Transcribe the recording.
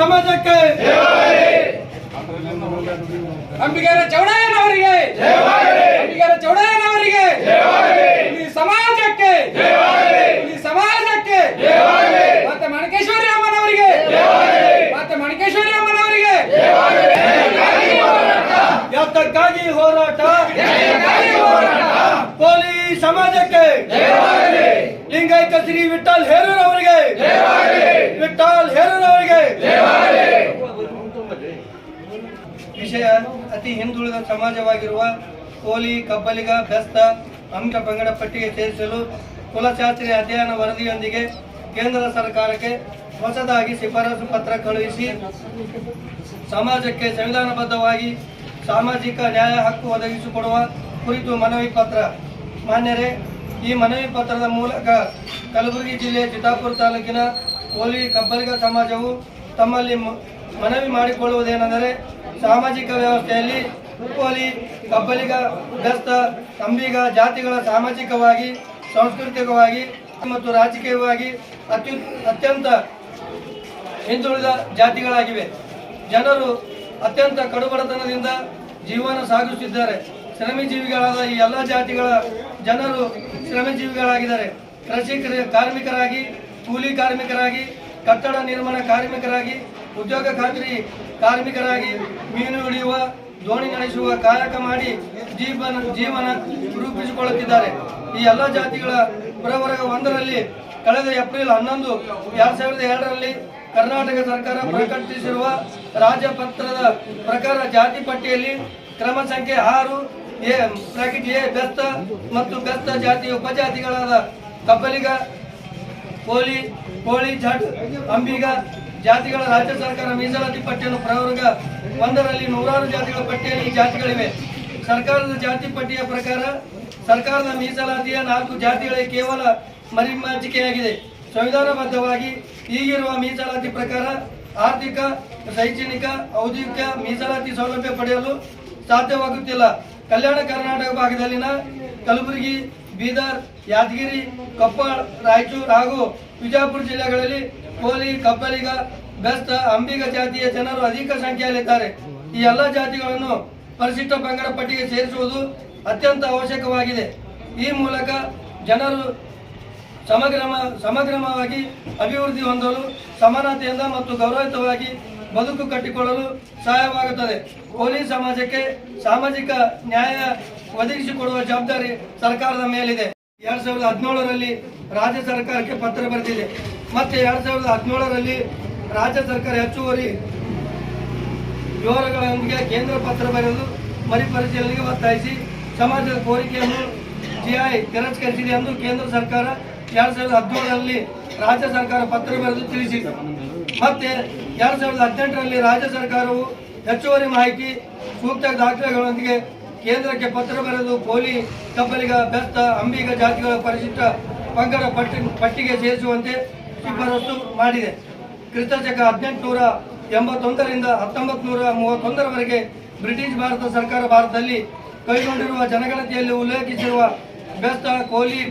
ಸಮಾಜಕ್ಕೆ ಅಂಬಿಗರ ಚೌಡಯ್ಯನವರಿಗೆ ಅಂಬಿಗರ ಚೌಡಯ್ಯನವರಿಗೆ ಈ ಸಮಾಜಕ್ಕೆ ಈ ಸಮಾಜಕ್ಕೆ ಮತ್ತೆ ಮಣಕೇಶ್ವರಿ ಅಮ್ಮನವರಿಗೆ ಮತ್ತೆ ಮಣಕೇಶ್ವರಿ ಅಮ್ಮನವರಿಗೆ ಯಾತಕ್ಕಾಗಿ ಹೋರಾಟ? ಪೊಲೀಸ್ ಸಮಾಜಕ್ಕೆ ಲಿಂಗಾಯತ ಶ್ರೀ ವಿಠಲ್ ಹೇರೂರ್ ಅವರಿಗೆ ಹೇರನವರಿಗೆ ವಿಷಯ ಅತಿ ಹಿಂದುಳಿದ ಸಮಾಜವಾಗಿರುವ ಕೋಲಿ ಕಬ್ಬಲಿಗ ಬೆಸ್ತ ಅಂಕ ಪಂಗಡ ಪಟ್ಟಿಗೆ ಸೇರಿಸಲು ಕುಲಶಾಸ್ತ್ರಿ ಅಧ್ಯಯನ ವರದಿಯೊಂದಿಗೆ ಕೇಂದ್ರ ಸರ್ಕಾರಕ್ಕೆ ಹೊಸದಾಗಿ ಶಿಫಾರಸು ಪತ್ರ ಕಳುಹಿಸಿ ಸಮಾಜಕ್ಕೆ ಸಂವಿಧಾನಬದ್ಧವಾಗಿ ಸಾಮಾಜಿಕ ನ್ಯಾಯ ಹಕ್ಕು ಒದಗಿಸಿಕೊಡುವ ಕುರಿತು ಮನವಿ ಪತ್ರ. ಮಾನ್ಯರೇ ಈ ಮನವಿ ಪತ್ರದ ಮೂಲಕ ಕಲಬುರಗಿ ಜಿಲ್ಲೆ ಚಿತ್ತಾಪುರ ತಾಲೂಕಿನ ಕೋಲಿ ಕಬ್ಬಲಿಗ ಸಮಾಜವು ತಮ್ಮಲ್ಲಿ ಮನವಿ ಮಾಡಿಕೊಳ್ಳುವುದೇನೆಂದರೆ ಸಾಮಾಜಿಕ ವ್ಯವಸ್ಥೆಯಲ್ಲಿ ಕೋಲಿ ಕಬ್ಬಲಿಗ ಗಸ್ತ ಅಂಬಿಗ ಜಾತಿಗಳ ಸಾಮಾಜಿಕವಾಗಿ, ಸಾಂಸ್ಕೃತಿಕವಾಗಿ ಮತ್ತು ರಾಜಕೀಯವಾಗಿ ಅತ್ಯು, ಅತ್ಯಂತ ಹಿಂದುಳಿದ ಜಾತಿಗಳಾಗಿವೆ. ಜನರು ಅತ್ಯಂತ ಕಡುಬಡತನದಿಂದ ಜೀವನ ಸಾಗಿಸುತ್ತಿದ್ದಾರೆ. ಶ್ರಮಜೀವಿಗಳಾದ ಈ ಎಲ್ಲ ಜಾತಿಗಳ ಜನರು ಶ್ರಮಜೀವಿಗಳಾಗಿದ್ದಾರೆ. ಕೃಷಿ ಕಾರ್ಮಿಕರಾಗಿ ಕೂಲಿ ಕಾರ್ಮಿಕರಾಗಿ, ಕಟ್ಟಡ ನಿರ್ಮಾಣ ಕಾರ್ಮಿಕರಾಗಿ, ಉದ್ಯೋಗ ಖಾತ್ರಿ ಕಾರ್ಮಿಕರಾಗಿ ಮೀನು ಹಿಡಿಯುವ, ದೋಣಿ ನಡೆಸುವ, ಕಾಯಕ ಮಾಡಿ ಜೀವನ ಜೀವನ ರೂಪಿಸಿಕೊಳ್ಳುತ್ತಿದ್ದಾರೆ. ಈ ಎಲ್ಲ ಜಾತಿಗಳ ಪುರವರ್ಗ ಒಂದರಲ್ಲಿ ಕಳೆದ ಏಪ್ರಿಲ್ ಹನ್ನೊಂದು, ಎರಡ್ ಸಾವಿರದ ಎರಡರಲ್ಲಿ ಕರ್ನಾಟಕ ಸರ್ಕಾರ ಪ್ರಕಟಿಸಿರುವ ರಾಜ್ಯಪತ್ರದ ಪ್ರಕಾರ ಜಾತಿ ಪಟ್ಟಿಯಲ್ಲಿ ಕ್ರಮ ಸಂಖ್ಯೆ ಆರು, ಎ ಬ್ರಾಕೆಟ್ ಎ ಬೆಸ್ತ ಮತ್ತು ಬೆಸ್ತ ಜಾತಿ ಉಪಜಾತಿಗಳಾದ ಕಬ್ಬಲಿಗ ಕೋಲಿ, ಕೋಳಿ ಜಾಟ್, ಅಂಬಿಗ, ಜಾತಿಗಳ ರಾಜ್ಯ ಸರ್ಕಾರ ಮೀಸಲಾತಿ ಪಟ್ಟಿಯನ್ನು ಪ್ರವರ್ಗ ಒಂದರಲ್ಲಿ ನೂರಾರು ಜಾತಿಗಳ ಪಟ್ಟಿಯಲ್ಲಿ ಈ ಜಾತಿಗಳಿವೆ. ಸರ್ಕಾರದ ಜಾತಿ ಪಟ್ಟಿಯ ಪ್ರಕಾರ ಸರ್ಕಾರದ ಮೀಸಲಾತಿಯ ನಾಲ್ಕು ಜಾತಿಗಳಿಗೆ ಕೇವಲ ಮರಿಮಾಚಿಕೆಯಾಗಿದೆ. ಸಂವಿಧಾನಬದ್ಧವಾಗಿ ಈಗಿರುವ ಮೀಸಲಾತಿ ಪ್ರಕಾರ ಆರ್ಥಿಕ, ಶೈಕ್ಷಣಿಕ, ಔದ್ಯೋಗಿಕ ಮೀಸಲಾತಿ ಸೌಲಭ್ಯ ಪಡೆಯಲು ಸಾಧ್ಯವಾಗುತ್ತಿಲ್ಲ. ಕಲ್ಯಾಣ ಕರ್ನಾಟಕ ಭಾಗದಲ್ಲಿನ ಕಲಬುರಗಿ ಬೀದರ್, ಯಾದಗಿರಿ, ಕೊಪ್ಪಳ, ರಾಯಚೂರು ಹಾಗೂ ವಿಜಯಪುರ ಜಿಲ್ಲೆಗಳಲ್ಲಿ ಕೋಲಿ, ಕಬ್ಬಲಿಗ, ಬೆಸ್ತ, ಅಂಬಿಗ ಜಾತಿಯ ಜನರು ಅಧಿಕ ಸಂಖ್ಯೆಯಲ್ಲಿದ್ದಾರೆ. ಈ ಎಲ್ಲ ಜಾತಿಗಳನ್ನು ಪರಿಶಿಷ್ಟ ಪಂಗಡ ಪಟ್ಟಿಗೆ ಸೇರಿಸುವುದು ಅತ್ಯಂತ ಅವಶ್ಯಕವಾಗಿದೆ. ಈ ಮೂಲಕ ಜನರು ಸಮಗ್ರಮ, ಸಮಗ್ರಮವಾಗಿ ಅಭಿವೃದ್ಧಿ ಹೊಂದಲು, ಸಮಾನತೆಯಿಂದ ಮತ್ತು ಗೌರವಯುತವಾಗಿ ಬದುಕು ಕಟ್ಟಿಕೊಳ್ಳಲು ಸಹಾಯವಾಗುತ್ತದೆ. ಕೋಲಿ ಸಮಾಜಕ್ಕೆ ಸಾಮಾಜಿಕ ನ್ಯಾಯ ಒದಗಿಸಿಕೊಡುವ ಜವಾಬ್ದಾರಿ ಸರ್ಕಾರದ ಮೇಲಿದೆ. ಎರಡ್ ಸಾವಿರದ ಹದಿನೇಳರಲ್ಲಿ ರಾಜ್ಯ ಸರ್ಕಾರಕ್ಕೆ ಪತ್ರ ಬರೆದಿದೆ. ಮತ್ತೆ ಎರಡ್ ಸಾವಿರದ ಹದಿನೇಳರಲ್ಲಿ ರಾಜ್ಯ ಸರ್ಕಾರ ಹೆಚ್ಚುವರಿ ವಿವರಗಳೊಂದಿಗೆ ಕೇಂದ್ರ ಪತ್ರ ಬರೆದು ಮರುಪರಿಶೀಲನೆಗೆ ಒತ್ತಾಯಿಸಿ ಸಮಾಜದ ಕೋರಿಕೆಯನ್ನು ಜಿಐ ತಿರಸ್ಕರಿಸಿದೆ ಎಂದು ಕೇಂದ್ರ ಸರ್ಕಾರ ಎರಡ್ ಸಾವಿರದ ಹದಿನೇಳರಲ್ಲಿ ರಾಜ್ಯ ಸರ್ಕಾರ ಪತ್ರ ಬರೆದು ತಿಳಿಸಿದೆ. ಮತ್ತೆ ಎರಡ್ ಸಾವಿರದ ಹದಿನೆಂಟರಲ್ಲಿ ರಾಜ್ಯ ಸರ್ಕಾರವು ಹೆಚ್ಚುವರಿ ಮಾಹಿತಿ, ಸೂಕ್ತ ದಾಖಲೆಗಳೊಂದಿಗೆ ಕೇಂದ್ರಕ್ಕೆ ಪತ್ರ ಬರೆದು ಕೋಲಿ ಕಬ್ಬಲಿಗ ಬೆಸ್ತ ಅಂಬಿಗ ಜಾತಿಗಳ ಪರಿಶಿಷ್ಟ ಪಂಗಡ ಪಟ್ಟಿ, ಪಟ್ಟಿಗೆ ಸೇರಿಸುವಂತೆ ಶಿಫಾರಸು ಮಾಡಿದೆ. ಕ್ರಿಸ್ತಶಕ ಹದಿನೆಂಟುನೂರ ಎಂಬತ್ತೊಂದರಿಂದ ಹತ್ತೊಂಬತ್ತು ನೂರ ಮೂವತ್ತೊಂದರವರೆಗೆ ಬ್ರಿಟಿಷ್ ಭಾರತ ಸರ್ಕಾರ ಭಾರತದಲ್ಲಿ ಕೈಗೊಂಡಿರುವ ಜನಗಣತಿಯಲ್ಲಿ ಉಲ್ಲೇಖಿಸಿರುವ ಬೆಸ್ತ, ಕೋಲಿ